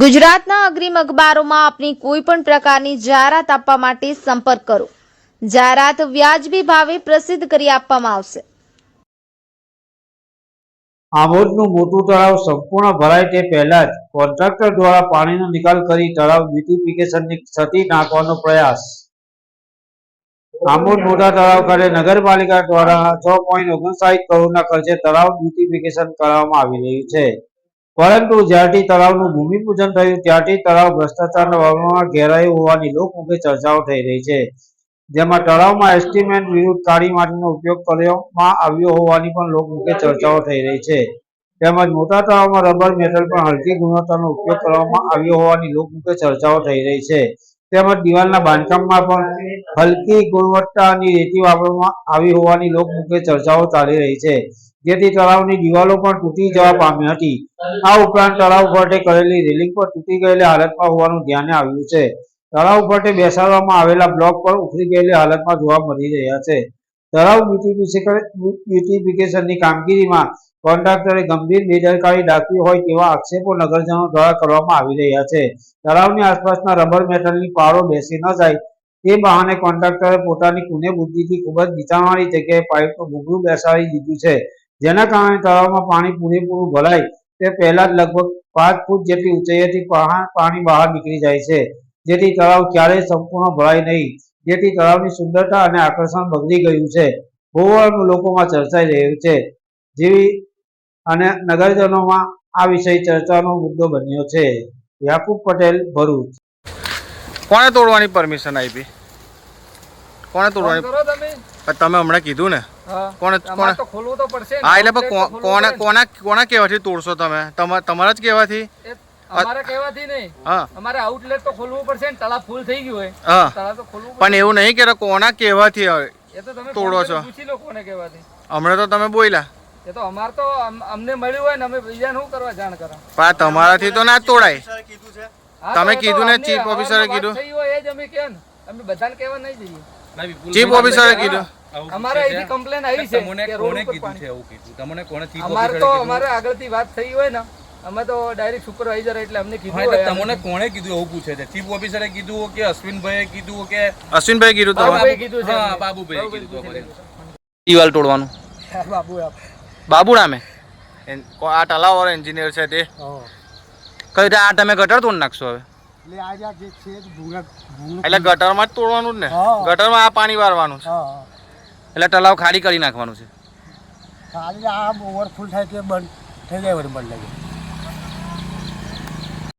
ગુજરાતના અગ્રીમ અખબારોમાં આપની કોઈ પણ પ્રકારની જાહેરાત આપવા માટે સંપર્ક કરો. જાહેરાત વ્યાજબી ભાવે પ્રસિદ્ધ કરી આપવામાં આવશે. આમોદનું મોટું તળાવ સંપૂર્ણ ભરાય તે પહેલા જ કોન્ટ્રાક્ટર દ્વારા પાણીનો નિકાલ કરી તળાવ બ્યુટિફિકેશનની ક્ષતિ નાખવાનો પ્રયાસ. આમોદ મોટા તળાવ ખાતે નગરપાલિકા દ્વારા છ પોઈન્ટ ઓગણસાઠ કરોડના ખર્ચે તળાવ બ્યુટિફિકેશન કરવામાં આવી રહ્યું છે. પરંતુ જ્યારથી તળાવનું ભૂમિપૂજન થયું, ત્યારથી તળાવ ભ્રષ્ટાચારના વાવરમાં ઘેરાયું હોવાની લોકમુખે ચર્ચાઓ થઈ રહી છે. જેમાં તળાવમાં એસ્ટિમેટ વિરુદ્ધ કાળી માટીનો ઉપયોગ કરવામાં આવ્યો હોવાની પણ લોકમુખે ચર્ચાઓ થઈ રહી છે. તેમજ મોટા તળાવમાં રબર, મેટલ પણ હલકી ગુણવત્તાનો ઉપયોગ કરવામાં આવ્યો હોવાની લોકમુખે ચર્ચાઓ થઈ રહી છે. તેમજ દિવાલના બાંધકામમાં પણ હલકી ગુણવત્તાની રેતી વાપરવામાં આવી હોવાની લોકમુખે ચર્ચાઓ ચાલી રહી છે. જેથી તળાવની દિવાલો પણ તૂટી જવા પામી હતી. આ ઉપરાંત તળાવ ફરતે કરેલી રેલિંગ પણ તૂટી ગયેલી હાલતમાં હોવાનું ધ્યાને આવ્યું છે. તળાવ ફરતે બેસાડવામાં આવેલા બ્લોક પણ ઉખડી ગયેલી હાલતમાં જોવા મળી રહ્યા છે. તળાવ બ્યુટિફિકેશનની કામગીરીમાં કોન્ટ્રાક્ટરે ગંભીર બેદરકારી દાખવી હોય તેવા આક્ષેપો નગરજનો દ્વારા કરવામાં આવી રહ્યા છે. તળાવની આસપાસના રબર મેટલની પાળો બેસી ન જાય તે બહાને કોન્ટ્રાક્ટરે પોતાની કુને બુદ્ધિથી ખૂબ જ નીચાણવાળી જગ્યાએ પાઇપનું ભૂગરું બેસાડી દીધું છે. જેના કારણે તળાવમાં પાણી પૂરેપૂરું ભરાય તે પહેલા જ લગભગ પાંચ ફૂટ જેટલી ઊંચાઈથી પાણી બહાર નીકળી જાય છે. જેથી તળાવ ક્યારેય સંપૂર્ણ ભરાય નહીં. જેથી તળાવની સુંદરતા અને આકર્ષણ બગડી ગયું છે. ભૂગોળ લોકોમાં ચર્ચાઈ રહ્યું છે. જેવી અને નગરજનોમાં આ વિષય ચર્ચાનો મુદ્દો બન્યો છે. યાકુબ પટેલ ભરૂચ. કોણે તોડવાની પરમિશન આપી? કોણે ફોન તોડવાની તમે. હમણાં કીધું ને? અમારે ખોલવું તો પડશે હા એટલે પણ કોના કોના કોના કહેવાથી તોડશો તમે? તમા- તમારા જ કહેવાથી? ને. કહેવાથી નહીં. હા. અમારે આઉટલેટ તો ખોલવું પડશે ને. તળાવ ફૂલ થઈ ગયું હોય. હા. તો ખોલવું પણ એવું નહીં કે કોના કહેવાથી તોડો છો. પૂછી લો કોને કહેવાથી. હમણાં તો તમે બોલ્યા. એ તો અમાર તો અમને મળ્યું હોય ને અમે બીજાને શું કરવા જાણ કરો? પણ આ તમારાથી તો ના તોડાય. તમે કીધું ને ચીફ વાત કીધું? એ જ અમે કે અમે બધાને કહેવા નહીં જઈએ. ચીફ ઓફિસરે કીધું. અમારે અહીંથી કમ્પ્લેન આવી છે તમને કોણે કીધું છે એવું કીધું? તમને કોણે ચીફ અમારે તો અમારે આગળથી વાત થઈ હોય ને અમે તો ડાયરેક્ટ સુપરવાઇઝર એટલે અમને હા, કીધું હોય તમને કોણે કીધું એવું પૂછે છે? ચીફ ઓફિસરે કીધું કે અશ્વિનભાઈએ કીધું કે અશ્વિનભાઈ કીધું તો. બાબુભાઈ કીધું છે હા, બાબુભાઈ કીધું દિવાલ તોડવાનું. બાબુ બાબુ નામે? આ તલાવ વાળો એન્જિનિયર છે તે. કઈ રીતે આ તમે ગટર તોડ નાખશો હવે? એટલે આ જ્યાં જે છે એ ભૂંગળા ભૂંગળું એટલે ગટરમાં જ તોડવાનું જ ને હા. ગટરમાં આ પાણી વારવાનું છે હા. એટલે તલાવ ખાલી કરી નાખવાનું છે ખાલી આ ઓવરફુલ થાય તે બંધ થઈ જાય વળી બંધ લાગે